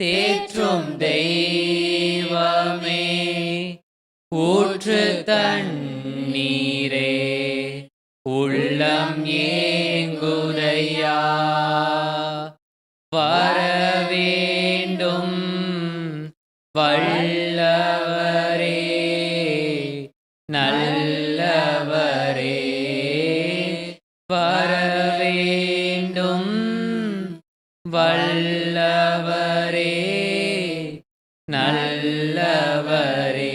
தேற்றும் தெய்வமே ஊற்று தன் நல்லவரே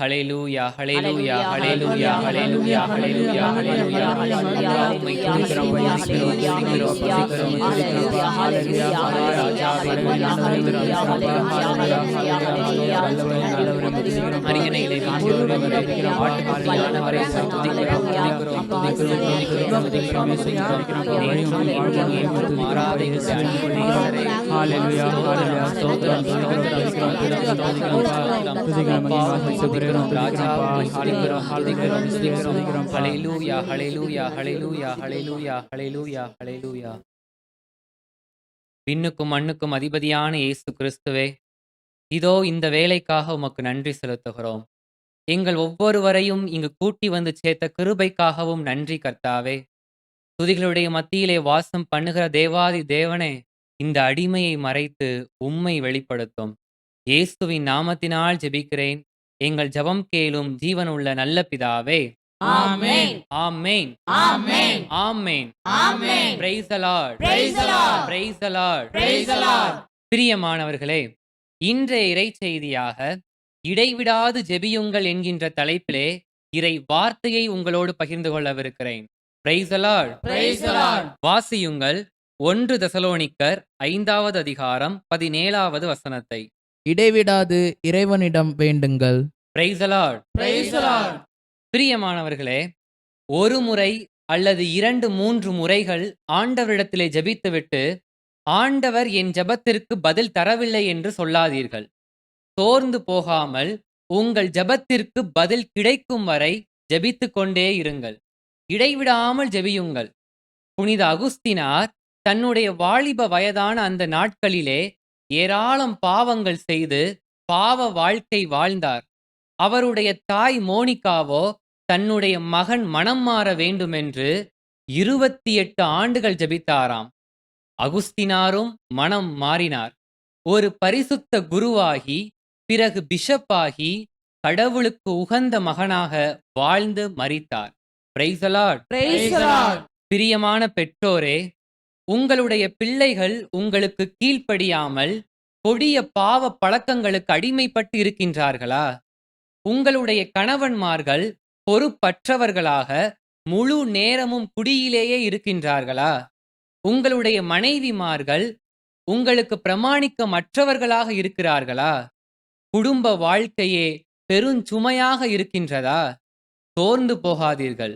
ஹalleluya ஹalleluya ஹalleluya ஹalleluya ஹalleluya ஹalleluya உம்மை துதிக்கிறோம் அரியணையிலே ஆட்டுக்குட்டியானவரே, துதிக்கிறோம், துதிக்கிறோம், துதிக்கிறோம், துதிக்கிறோம், துதிக்கிறோம், மாறாத. ஹalleluya, ஹalleluya. விண்ணுக்கும் மண்ணுக்கும் அதிபதியான இயேசு கிறிஸ்துவே இதோ இந்த வேலைக்காக உமக்கு நன்றி செலுத்துகிறோம். எங்கள் ஒவ்வொருவரையும் இங்கு கூட்டி வந்து சேர்த்த கிருபைக்காகவும் நன்றி கர்த்தாவே. துதிகளுடைய மத்தியிலே வாசம் பண்ணுகிற தேவாதி தேவனே இந்த அடிமையை மறைத்து உம்மை வெளிப்படுத்தும். இயேசுவின் நாமத்தினால் ஜெபிக்கிறேன். எங்கள் ஜெபம் கேளும் ஜீவனுள்ள நல்ல பிதாவே. ஆமென். ஆமென். ஆமென். ஆமென். ஆமென். Lord. பிரியமானவர்களே இன்றைய இறை செய்தியாக இடைவிடாது ஜெபியுங்கள் என்கின்ற தலைப்பிலே இறை வார்த்தையை உங்களோடு பகிர்ந்து கொள்ளவிருக்கிறேன் Praise the Lord. Praise the Lord. வாசியுங்கள் ஒன்று தெசலோனிக்கர் ஐந்தாவது அதிகாரம் பதினேழாவது வசனத்தை இடைவிடாது இறைவனிடம் வேண்டுங்கள் Praise the Lord. Praise the Lord. பிரியமானவர்களே ஒரு முறை அல்லது இரண்டு மூன்று முறைகள் ஆண்டவரிடத்திலே ஜெபித்துவிட்டு ஆண்டவர் என் ஜெபத்திற்கு பதில் தரவில்லை என்று சொல்லாதீர்கள். சோர்ந்து போகாமல் உங்கள் ஜபத்திற்கு பதில் கிடைக்கும் வரை ஜெபித்துக் கொண்டே இருங்கள். இடைவிடாமல் ஜெபியுங்கள். புனித அகுஸ்தினார் தன்னுடைய வாலிப வயதான அந்த நாட்களிலே ஏராளம் பாவங்கள் செய்து பாவ வாழ்க்கை வாழ்ந்தார். அவருடைய தாய் மோனிகாவோ தன்னுடைய மகன் மனம் மாற வேண்டுமென்று இருபத்தி எட்டு ஆண்டுகள் ஜெபித்தாராம். அகுஸ்தினாரும் மனம் மாறினார். ஒரு பரிசுத்த குருவாகி பிறகு பிஷப்பாகி கடவுளுக்கு உகந்த மகனாக வாழ்ந்து மரித்தார். Praise the Lord. Praise the Lord. பிரியமான பெற்றோரே உங்களுடைய பிள்ளைகள் உங்களுக்கு கீழ்ப்படியாமல் கொடிய பாவ பழக்கங்களுக்கு அடிமைப்பட்டு இருக்கின்றார்களா? உங்களுடைய கணவன்மார்கள் பொறுப்பற்றவர்களாக முழு நேரமும் குடியிலேயே இருக்கின்றார்களா? உங்களுடைய மனைவிமார்கள் உங்களுக்கு பிரமாணிக்க மற்றவர்களாக இருக்கிறார்களா? குடும்ப வாழ்க்கையே பெருஞ்சுமையாக இருக்கின்றதா? சோர்ந்து போகாதீர்கள்.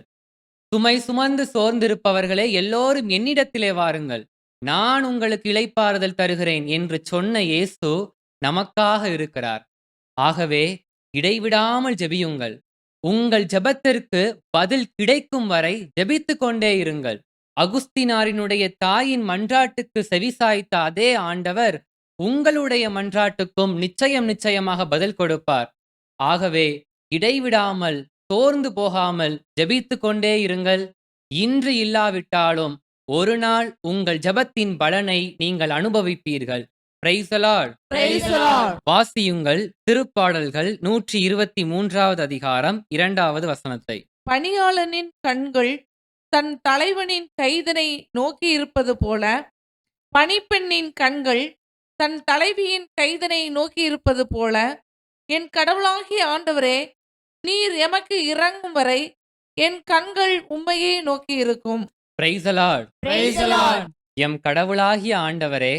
சுமை சுமந்து சோர்ந்திருப்பவர்களே எல்லோரும் என்னிடத்திலே வாருங்கள். நான் உங்களுக்கு இளைப்பாறுதல் தருகிறேன் என்று சொன்ன இயேசு நமக்காக இருக்கிறார். ஆகவே இடைவிடாமல் ஜெபியுங்கள். உங்கள் ஜெபத்திற்கு பதில் கிடைக்கும் வரை ஜெபித்துக் கொண்டே இருங்கள். அகுஸ்தினாரினுடைய தாயின் மன்றாட்டுக்கு செவிசாய்த்த அதே ஆண்டவர் உங்களுடைய மன்றாட்டுக்கும் நிச்சயம் நிச்சயமாக பதில் கொடுப்பார் ஆகவே இடைவிடாமல் சோர்ந்து போகாமல் ஜெபித்துக் கொண்டே இருங்கள் இன்று இல்லாவிட்டாலும் ஒரு நாள் உங்கள் ஜெபத்தின் பலனை நீங்கள் அனுபவிப்பீர்கள் Praise the Lord. Praise the Lord. வாசியுங்கள் திருப்பாடல்கள் நூற்றி இருபத்தி மூன்றாவது அதிகாரம் இரண்டாவது வசனத்தை பணியாளனின் கண்கள் தன் தலைவனின் கைதனை நோக்கி இருப்பது போல பணிப்பெண்ணின் கண்கள் தன் தலைவியின் கைதனை நோக்கி இருப்பது போல என் கடவுளாகிய ஆண்டவரே நீர் எமக்கு இறங்கும் வரை என் கண்கள் உம்மையே நோக்கி இருக்கும் Praise the Lord. Praise the Lord. எம் கடவுளாகிய ஆண்டவரே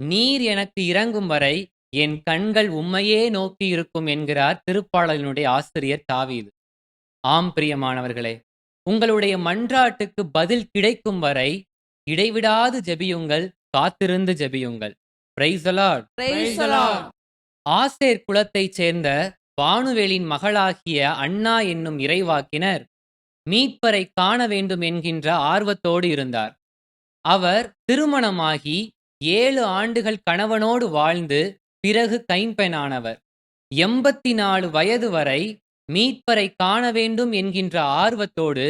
நீர் எனக்கு இறங்கும் வரை என் கண்கள் உம்மையே நோக்கி இருக்கும் என்கிறார் திருப்பாடலினுடைய ஆசிரியர் தாவீது ஆம் பிரியமானவர்களே உங்களுடைய மன்றாட்டுக்கு பதில் கிடைக்கும் வரை இடைவிடாது ஜெபியுங்கள் காத்திருந்து ஜெபியுங்கள் Praise the Lord. Praise Praise the the Lord. Lord. Asher குலத்தைச் சேர்ந்த வானுவேலின் மகளாகிய அண்ணா என்னும் இறைவாக்கினர் மீட்பரை காண வேண்டும் என்கின்ற ஆர்வத்தோடு இருந்தார் அவர் திருமணமாகி ஏழு ஆண்டுகள் கணவனோடு வாழ்ந்து பிறகு கைம்பெண்ணானவர் எண்பத்தி நாலு வயது வரை மீட்பரை காண வேண்டும் என்கின்ற ஆர்வத்தோடு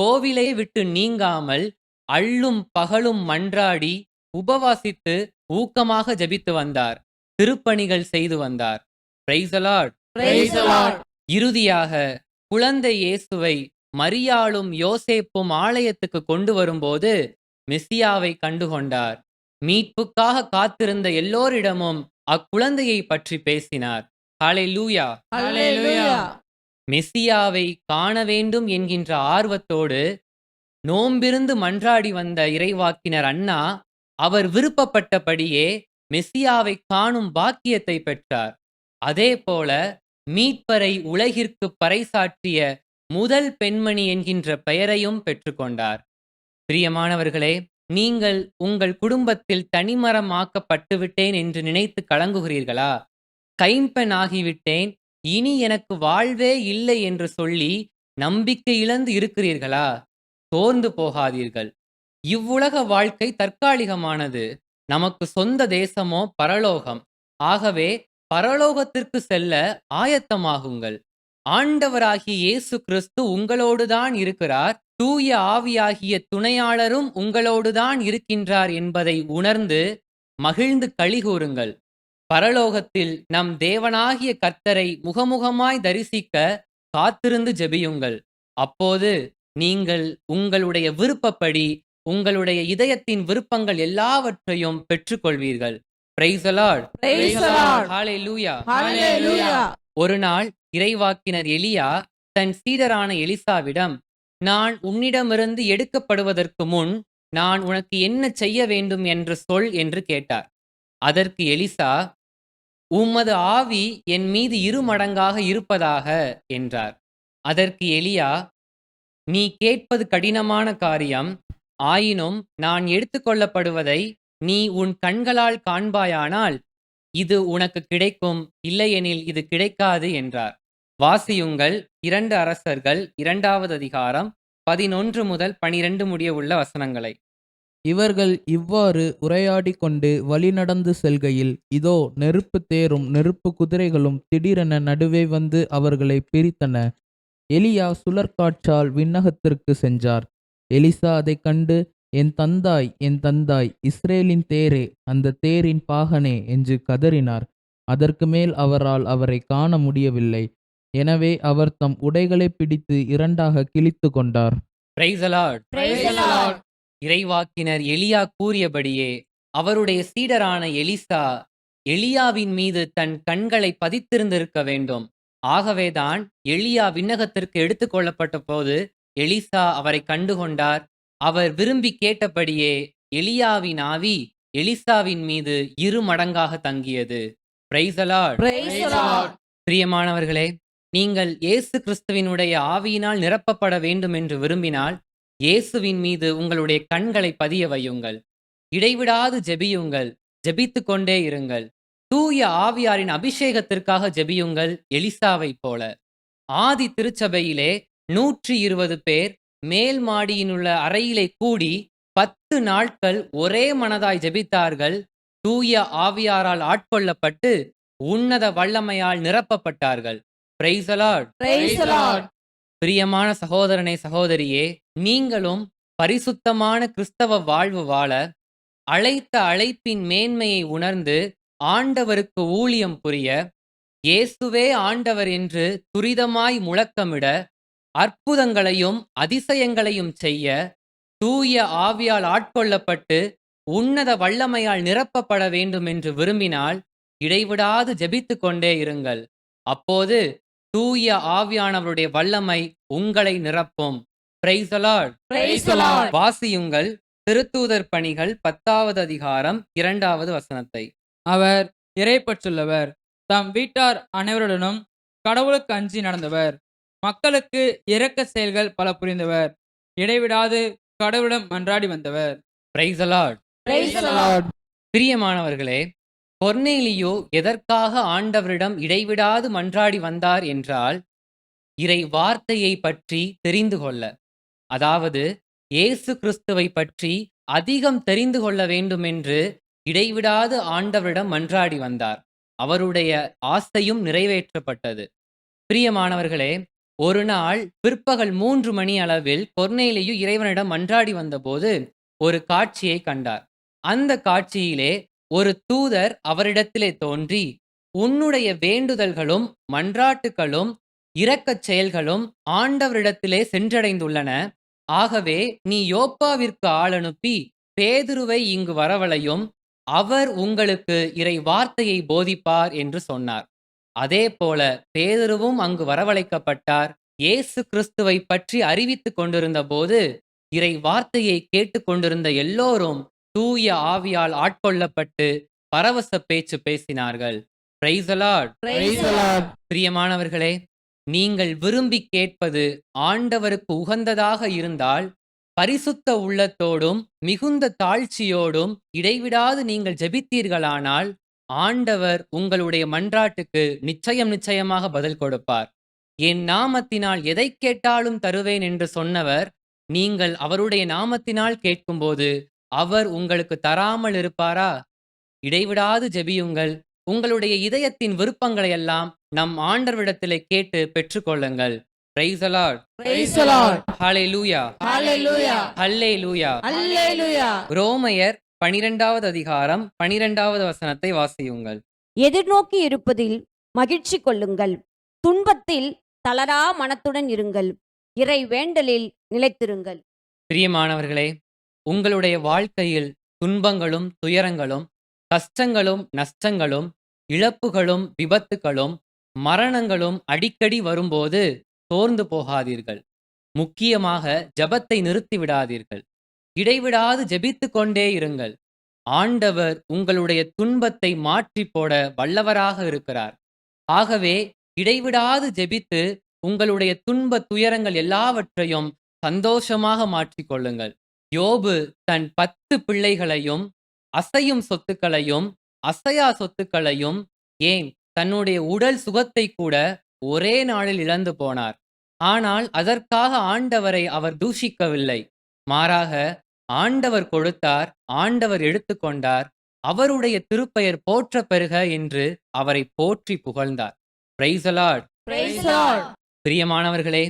கோவிலை விட்டு நீங்காமல் அள்ளும் பகலும் மன்றாடி உபவாசித்து ஊக்கமாக ஜெபித்து வந்தார். திருப்பணிகள் செய்து வந்தார். இறுதியாக குழந்தை இயேசுவை மரியாளும் யோசேப்பும் ஆலயத்துக்கு கொண்டு வரும்போது மெசியாவை கண்டுகொண்டார். மீட்புக்காக காத்திருந்த எல்லோரிடமும் அக்குழந்தையை பற்றி பேசினார். ஹalleluya Hallelujah. மெசியாவை காண வேண்டும் என்கின்ற ஆர்வத்தோடு நோம்பிருந்து மன்றாடி வந்த இறைவாக்கினர் அண்ணா அவர் விருப்பப்பட்டபடியே மெசியாவை காணும் பாக்கியத்தை பெற்றார். அதேபோல மீட்பரை உலகிற்கு பறைசாற்றிய முதல் பெண்மணி என்கின்ற பெயரையும் பெற்றுக்கொண்டார். பிரியமானவர்களே நீங்கள் உங்கள் குடும்பத்தில் தனிமரமாக்கப்பட்டுவிட்டேன் என்று நினைத்து கலங்குகிறீர்களா? கைம்பெண் ஆகிவிட்டேன் இனி எனக்கு வாழ்வே இல்லை என்று சொல்லி நம்பிக்கை இழந்து இருக்கிறீர்களா? சோர்ந்து போகாதீர்கள். இவ்வுலக வாழ்க்கை தற்காலிகமானது. நமக்கு சொந்த தேசமோ பரலோகம். ஆகவே பரலோகத்திற்கு செல்ல ஆயத்தமாகுங்கள். ஆண்டவராகிய இயேசு கிறிஸ்து உங்களோடுதான் இருக்கிறார். தூய ஆவியாகிய துணையாளரும் உங்களோடுதான் இருக்கின்றார் என்பதை உணர்ந்து மகிழ்ந்து கழிகூறுங்கள் பரலோகத்தில் நம் தேவனாகிய கர்த்தரை முகமுகமாய் தரிசிக்க காத்திருந்து ஜெபியுங்கள் அப்போது நீங்கள் உங்களுடைய விருப்பப்படி உங்களுடைய இதயத்தின் விருப்பங்கள் எல்லாவற்றையும் பெற்றுக்கொள்வீர்கள் Praise the Lord. Praise the Lord. Hallelujah. Hallelujah. ஒரு நாள் இறைவாக்கினர் எலியா தன் சீடரான எலிசாவிடம் நான் உன்னிடமிருந்து எடுக்கப்படுவதற்கு முன் நான் உனக்கு என்ன செய்ய வேண்டும் என்று சொல் என்று கேட்டார் அதற்கு எலிசா உமது ஆவி என் மீது இருமடங்காக இருப்பதாக என்றார். அதற்கு எலியா நீ கேட்பது கடினமான காரியம் ஆயினும் நான் எடுத்துக்கொள்ளப்படுவதை நீ உன் கண்களால் காண்பாயானால் இது உனக்கு கிடைக்கும் இல்லையெனில் இது கிடைக்காது என்றார். வாசியுங்கள் இரண்டு அரசர்கள் இரண்டாவது அதிகாரம் பதினொன்று முதல் பனிரெண்டு முடிய உள்ள வசனங்களை. இவர்கள் இவ்வாறு உரையாடிக் கொண்டு வழிநடந்து செல்கையில் இதோ நெருப்பு தேரும் நெருப்பு குதிரைகளும் திடீரென நடுவே வந்து அவர்களை பிரித்தன. எலியா சுழற்காற்றால் விண்ணகத்திற்கு சென்றார். எலிசா அதைக் கண்டு என் தந்தாய் என் தந்தாய் இஸ்ரேலின் தேரே அந்த தேரின் பாகனே என்று கதறினார். அதற்கு மேல் அவரால் அவரை காண முடியவில்லை. எனவே அவர் தம் உடைகளை பிடித்து இரண்டாக கிழித்து கொண்டார். இறைவாக்கினர் எலியா கூறியபடியே அவருடைய சீடரான எலிசா எலியாவின் மீது தன் கண்களை பதித்திருந்திருக்க வேண்டும். ஆகவேதான் எலியா விண்ணகத்திற்கு எடுத்துக்கொள்ளப்பட்ட போது எலிசா அவரை கண்டுகொண்டார். அவர் விரும்பி கேட்டபடியே எலியாவின் ஆவி எலிசாவின் மீது இரு மடங்காக தங்கியது. பிரியமானவர்களே நீங்கள் இயேசு கிறிஸ்துவினுடைய ஆவியினால் நிரப்பப்பட வேண்டும் என்று விரும்பினால் இயேசுவின் மீது உங்களுடைய கண்களை பதிய வையுங்கள். இடைவிடாது ஜெபியுங்கள். ஜெபித்து கொண்டே இருங்கள். தூய ஆவியாரின் அபிஷேகத்திற்காக ஜெபியுங்கள் எலிசாவைப் போல. ஆதி திருச்சபையிலே நூற்றி இருபது பேர் மேல் மாடியினுள்ள அறையிலே கூடி பத்து நாட்கள் ஒரே மனதாய் ஜெபித்தார்கள். தூய ஆவியாரால் ஆட்கொள்ளப்பட்டு உன்னத வல்லமையால் நிரப்பப்பட்டார்கள். பிரைசலாட் பிரியமான சகோதரனே சகோதரியே நீங்களும் பரிசுத்தமான கிறிஸ்தவ வாழ்வு வாழ அழைத்த அழைப்பின் மேன்மையை உணர்ந்து ஆண்டவருக்கு ஊழியம் புரிய இயேசுவே ஆண்டவர் என்று துரிதமாய் முழக்கமிட அற்புதங்களையும் அதிசயங்களையும் செய்ய தூய ஆவியால் ஆட்கொள்ளப்பட்டு உன்னத வல்லமையால் நிரப்பப்பட வேண்டும் என்று விரும்பினால் இடைவிடாது ஜெபித்து கொண்டே இருங்கள். அப்போது தூய ஆவியானவருடைய வல்லமை உங்களை நிரப்பும் Praise the Lord. Praise the Lord. வாசியுங்கள் திருத்தூதர் பணிகள் பத்தாவது அதிகாரம் இரண்டாவது வசனத்தை அவர் இறைப்பற்றுள்ளவர் தம் வீட்டார் அனைவருடனும் கடவுளுக்கு அஞ்சி நடந்தவர் மக்களுக்கு இரக்க செயல்கள் பல புரிந்தவர் இடைவிடாது கடவுளிடம் மன்றாடி வந்தவர் Praise the Lord. Praise the Lord. பிரியமானவர்களே கொர்னேலியோ எதற்காக ஆண்டவரிடம் இடைவிடாது மன்றாடி வந்தார் என்றால் இறை வார்த்தையை பற்றி தெரிந்து கொள்ள. அதாவது இயேசு கிறிஸ்துவை பற்றி அதிகம் தெரிந்து கொள்ள வேண்டுமென்று இடைவிடாது ஆண்டவரிடம் மன்றாடி வந்தார். அவருடைய ஆசையும் நிறைவேற்றப்பட்டது. பிரியமானவர்களே ஒரு நாள் பிற்பகல் மூன்று மணி அளவில் கொர்னேலியு இறைவனிடம் மன்றாடி வந்தபோது ஒரு காட்சியை கண்டார். அந்த காட்சியிலே ஒரு தூதர் அவரிடத்திலே தோன்றி உன்னுடைய வேண்டுதல்களும் மன்றாட்டுகளும் இரக்கச் செயல்களும் ஆண்டவரிடத்திலே சென்றடைந்துள்ளன. ஆகவே நீ யோப்பாவிற்கு ஆள் அனுப்பி பேதுருவை இங்கு வரவழையும் அவர் உங்களுக்கு இறை வார்த்தையை போதிப்பார் என்று சொன்னார். அதே போல பேதுருவும் அங்கு வரவழைக்கப்பட்டார். இயேசு கிறிஸ்துவை பற்றி அறிவித்துக் கொண்டிருந்த போது இறை வார்த்தையை கேட்டுக்கொண்டிருந்த எல்லோரும் தூய ஆவியால் ஆட்கொள்ளப்பட்டு பரவச பேச்சு பேசினார்கள். பிரியமானவர்களே நீங்கள் விரும்பி கேட்பது ஆண்டவருக்கு உகந்ததாக இருந்தால் பரிசுத்த உள்ளத்தோடும் மிகுந்த தாழ்ச்சியோடும் இடைவிடாது நீங்கள் ஜெபித்தீர்களானால் ஆண்டவர் உங்களுடைய மன்றாட்டுக்கு நிச்சயம் நிச்சயமாக பதில் கொடுப்பார். என் நாமத்தினால் எதை கேட்டாலும் தருவேன் என்று சொன்னவர் நீங்கள் அவருடைய நாமத்தினால் கேட்கும்போது அவர் உங்களுக்கு தராமல் இருப்பாரா இடைவிடாது ஜெபியுங்கள் உங்களுடைய இதயத்தின் விருப்பங்களை எல்லாம் நம் ஆண்டவரிடத்திலே கேட்டு பெற்றுக்கொள்ளுங்கள் Praise the Lord. Praise the Lord. Hallelujah. Hallelujah. Hallelujah. Hallelujah. ரோமையர் பனிரெண்டாவது அதிகாரம் பனிரெண்டாவது வசனத்தை வாசியுங்கள் எதிர்நோக்கி இருப்பதில் மகிழ்ச்சி கொள்ளுங்கள் துன்பத்தில் தளரா மனத்துடன் இருங்கள் இறை வேண்டலில் நிலைத்திருங்கள் பிரியமானவர்களே உங்களுடைய வாழ்க்கையில் துன்பங்களும் துயரங்களும் கஷ்டங்களும் நஷ்டங்களும் இழப்புகளும் விபத்துகளும் மரணங்களும் அடிக்கடி வரும்போது சோர்ந்து போகாதீர்கள். முக்கியமாக ஜெபத்தை நிறுத்தி விடாதீர்கள் இடைவிடாது ஜெபித்துக் கொண்டே இருங்கள். ஆண்டவர் உங்களுடைய துன்பத்தை மாற்றி போட வல்லவராக இருக்கிறார். ஆகவே இடைவிடாது ஜெபித்து உங்களுடைய துன்ப துயரங்கள் எல்லாவற்றையும் சந்தோஷமாக மாற்றிக் கொள்ளுங்கள் யோபு தன் பத்து பிள்ளைகளையும் அசையும் சொத்துக்களையும் அசையா சொத்துக்களையும் ஏன் தன்னுடைய உடல் சுகத்தை கூட ஒரே நாளில் இழந்து போனார். ஆனால் அதற்காக ஆண்டவரை அவர் தூஷிக்கவில்லை. மாறாக ஆண்டவர் கொடுத்தார் ஆண்டவர் எடுத்துக்கொண்டார் அவருடைய திருப்பெயர் போற்ற பெறுக என்று அவரை போற்றி புகழ்ந்தார். பிரியமானவர்களே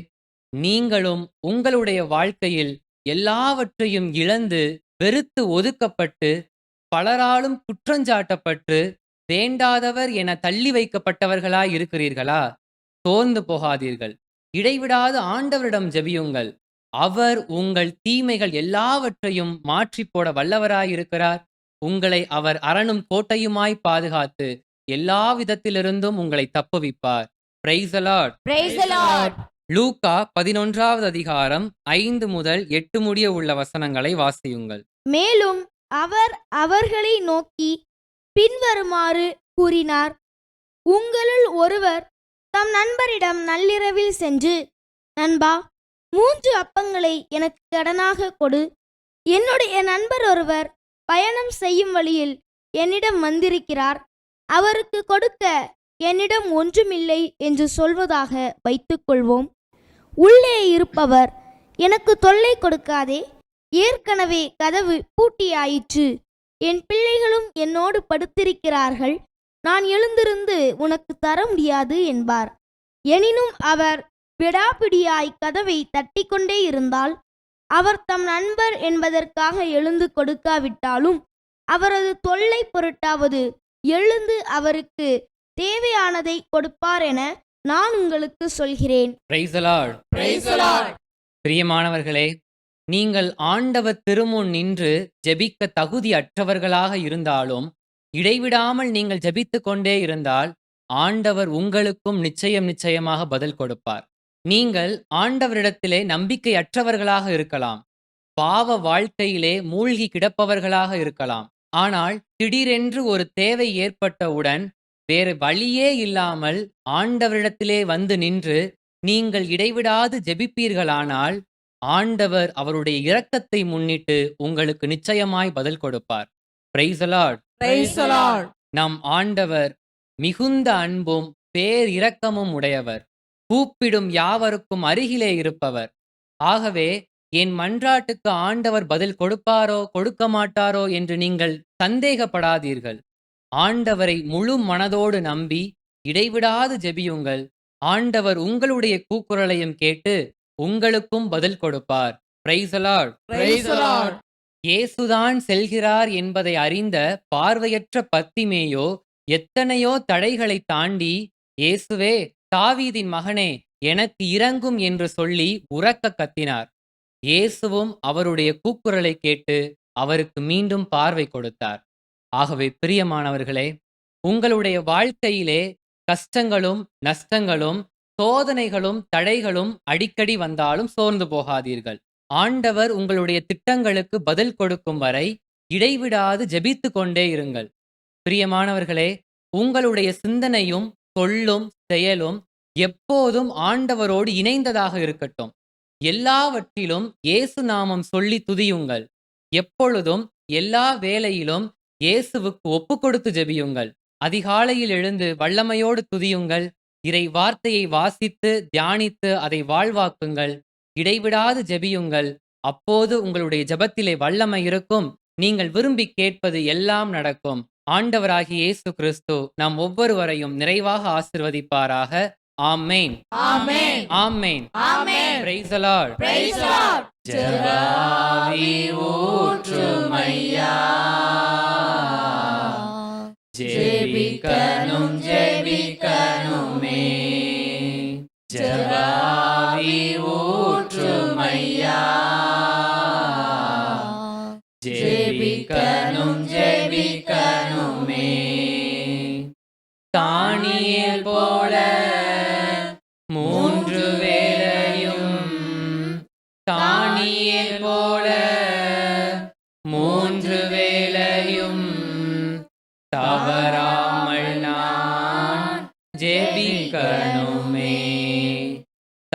நீங்களும் உங்களுடைய வாழ்க்கையில் எல்லாவற்றையும் இழந்து வெறுத்து ஒதுக்கப்பட்டு பலராலும் குற்றஞ்சாட்டப்பட்டு வேண்டாதவர் என தள்ளி வைக்கப்பட்டவர்களாய் இருக்கிறீர்களா? சோர்ந்து போகாதீர்கள். இடைவிடாது ஆண்டவரிடம் ஜெபியுங்கள். அவர் உங்கள் தீமைகள் எல்லாவற்றையும் மாற்றி போட வல்லவராயிருக்கிறார் உங்களை அவர் அரணும் கோட்டையுமாய் பாதுகாத்து எல்லா விதத்திலிருந்தும் உங்களை தப்புவிப்பார். Praise லூக்கா பதினொன்றாவது அதிகாரம் ஐந்து முதல் எட்டு முடிய உள்ள வசனங்களை வாசியுங்கள். மேலும் அவர் அவர்களை நோக்கி பின்வருமாறு கூறினார். உங்களுள் ஒருவர் தம் நண்பரிடம் நள்ளிரவில் சென்று நண்பா மூன்று அப்பங்களை எனக்கு கடனாக கொடு. என்னுடைய நண்பர் ஒருவர் பயணம் செய்யும் வழியில் என்னிடம் வந்திருக்கிறார். அவருக்கு கொடுக்க என்னிடம் ஒன்றுமில்லை என்று சொல்வதாக வைத்துக்கொள்வோம் உள்ளே இருப்பவர். எனக்கு தொல்லை கொடுக்காதே. ஏற்கனவே கதவு பூட்டியாயிற்று. என் பிள்ளைகளும் என்னோடு படுத்திருக்கிறார்கள். நான் எழுந்திருந்து உனக்கு தர முடியாது என்பார். எனினும் அவர் விடாபிடியாய் கதவை தட்டிக்கொண்டே இருந்தால் அவர் தம் நண்பர் என்பதற்காக எழுந்து கொடுக்காவிட்டாலும் அவரது தொல்லை பொருட்டாவது எழுந்து அவருக்கு தேவையானதை கொடுப்பார் என நான் உங்களுக்கு சொல்கிறேன் Praise the Lord. Praise the Lord. பிரியமானவர்களே நீங்கள் ஆண்டவர் திருமுன் நின்று ஜெபிக்க தகுதி அற்றவர்களாக இருந்தாலும் இடைவிடாமல் நீங்கள் ஜெபித்துக் கொண்டே இருந்தால் ஆண்டவர் உங்களுக்கும் நிச்சயம் நிச்சயமாக பதில் கொடுப்பார் நீங்கள் ஆண்டவரிடத்திலே நம்பிக்கையற்றவர்களாக இருக்கலாம் பாவ வாழ்க்கையிலே மூழ்கி கிடப்பவர்களாக இருக்கலாம் ஆனால் திடீரென்று ஒரு தேவை ஏற்பட்டவுடன் வேறு வழியே இல்லாமல் ஆண்டவரிடத்திலே வந்து நின்று நீங்கள் இடைவிடாது ஜெபிப்பீர்களானால் ஆண்டவர் அவருடைய இரக்கத்தை முன்னிட்டு உங்களுக்கு நிச்சயமாய் பதில் கொடுப்பார் Praise the Lord. Praise the Lord. நம் ஆண்டவர் மிகுந்த அன்பும் பேரிரக்கமும் உடையவர் கூப்பிடும் யாவருக்கும் அருகிலே இருப்பவர் ஆகவே என் மன்றாட்டுக்கு ஆண்டவர் பதில் கொடுப்பாரோ கொடுக்க மாட்டாரோ என்று நீங்கள் சந்தேகப்படாதீர்கள் ஆண்டவரை முழு மனதோடு நம்பி இடைவிடாது ஜெபியுங்கள். ஆண்டவர் உங்களுடைய கூக்குரலையும் கேட்டு உங்களுக்கும் பதில் கொடுப்பார். இயேசுதான் செல்கிறார் என்பதை அறிந்த பார்வையற்ற பத்திமேயோ எத்தனையோ தடைகளை தாண்டி இயேசுவே தாவீதின் மகனே எனக்கு இறங்கும் என்று சொல்லி உரக்க கத்தினார். இயேசுவும் அவருடைய கூக்குரலை கேட்டு அவருக்கு மீண்டும் பார்வை கொடுத்தார். ஆகவே பிரியமானவர்களே உங்களுடைய வாழ்க்கையிலே கஷ்டங்களும் நஷ்டங்களும் சோதனைகளும் தடைகளும் அடிக்கடி வந்தாலும் சோர்ந்து போகாதீர்கள். ஆண்டவர் உங்களுடைய திட்டங்களுக்கு பதில் கொடுக்கும் வரை இடைவிடாது ஜெபித்து கொண்டே இருங்கள். பிரியமானவர்களே உங்களுடைய சிந்தனையும் சொல்லும் செயலும் எப்போதும் ஆண்டவரோடு இணைந்ததாக இருக்கட்டும். எல்லாவற்றிலும் இயேசு நாமம் சொல்லி துதியுங்கள். எப்பொழுதும் எல்லா வேலையிலும் இயேசுவுக்கு ஒப்பு கொடுத்து ஜெபியுங்கள். அதிகாலையில் எழுந்து வல்லமையோடு துதியுங்கள். இறை வார்த்தையை வாசித்து தியானித்து அதை வாழ்வாக்குங்கள். இடைவிடாது ஜெபியுங்கள். அப்போது உங்களுடைய ஜெபத்திலே வல்லமை இருக்கும். நீங்கள் விரும்பி கேட்பது எல்லாம் நடக்கும். ஆண்டவராகிய இயேசு கிறிஸ்து நாம் ஒவ்வொருவரையும் நிறைவாக ஆசிர்வதிப்பாராக. ஆமேன். ஆமேன். Praise the Lord. ஜெபாவி ஊற்றுமையா. ஜெபிக்கணும் ஜெபிக்கணுமே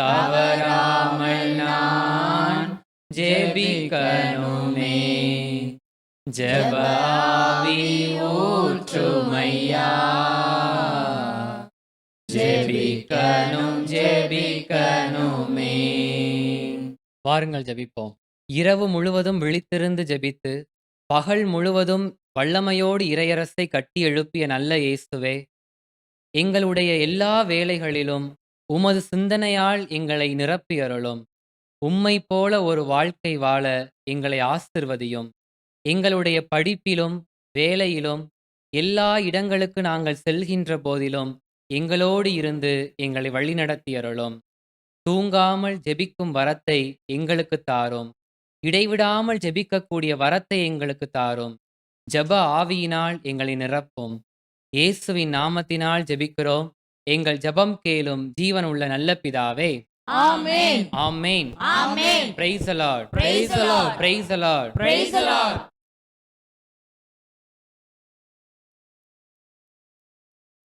தவறாமல் நான் ஜெபிக்கணுமே. ஜபாவி ஊற்றுமையா. ஜெபிக்கணும் ஜெபிக்கணுமே. வாருங்கள் ஜெபிப்போம். இரவு முழுவதும் விழித்திருந்து ஜெபித்து பகல் முழுவதும் வல்லமையோடு இறையரசை கட்டி எழுப்பிய நல்ல இயேசுவே எங்களுடைய எல்லா வேலைகளிலும் உமது சிந்தனையால் எங்களை நிரப்பியருளும். உம்மை போல ஒரு வாழ்க்கை வாழ எங்களை ஆசிர்வதியும். எங்களுடைய படிப்பிலும் வேலையிலும் எல்லா இடங்களுக்கு நாங்கள் செல்கின்ற போதிலும் எங்களோடு இருந்து எங்களை வழிநடத்தியருளும். தூங்காமல் ஜெபிக்கும் வரத்தை எங்களுக்கு தாரும். இடைவிடாமல் ஜெபிக்கக்கூடிய வரத்தை எங்களுக்கு தாரும். ஜெப ஆவியினால் எங்களை நிரப்பும். இயேசுவின் நாமத்தினால் ஜெபிக்கிறோம். எங்கள் ஜெபம் கேளும் ஜீவன் உள்ள நல்ல பிதாவே Amen. Amen Amen. Praise the Lord Praise the Lord. Praise Praise the Lord.